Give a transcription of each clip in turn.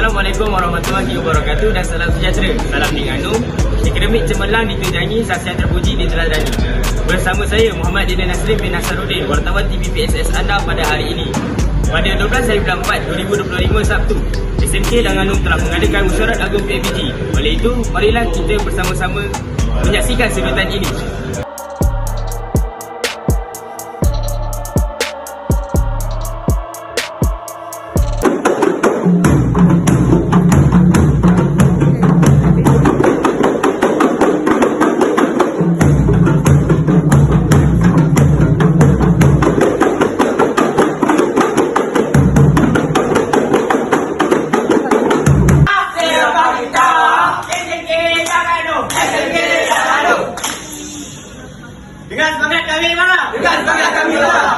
Assalamualaikum warahmatullahi wabarakatuh dan salam sejahtera. Salam Terengganu. Akademik Cemerlang ditunjangi saksian terpuji diteladani. Bersama saya Muhammad Dina Nasrim bin Nasaruddin, wartawan TV PSS anda pada hari ini. Pada 12 hari bulan 4 2025 Sabtu, SMK Terengganu telah mengadakan usyurat agung PABG. Oleh itu, marilah kita bersama-sama menyaksikan sedutan ini. Camila! ¡Viva España, Camila!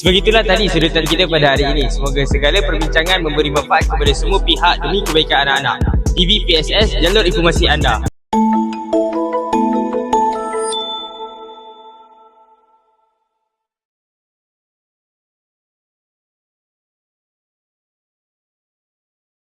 Sebegitulah tadi sedutan kita pada hari ini. Semoga segala perbincangan memberi manfaat kepada semua pihak demi kebaikan anak-anak. TV PSS, jalur informasi anda.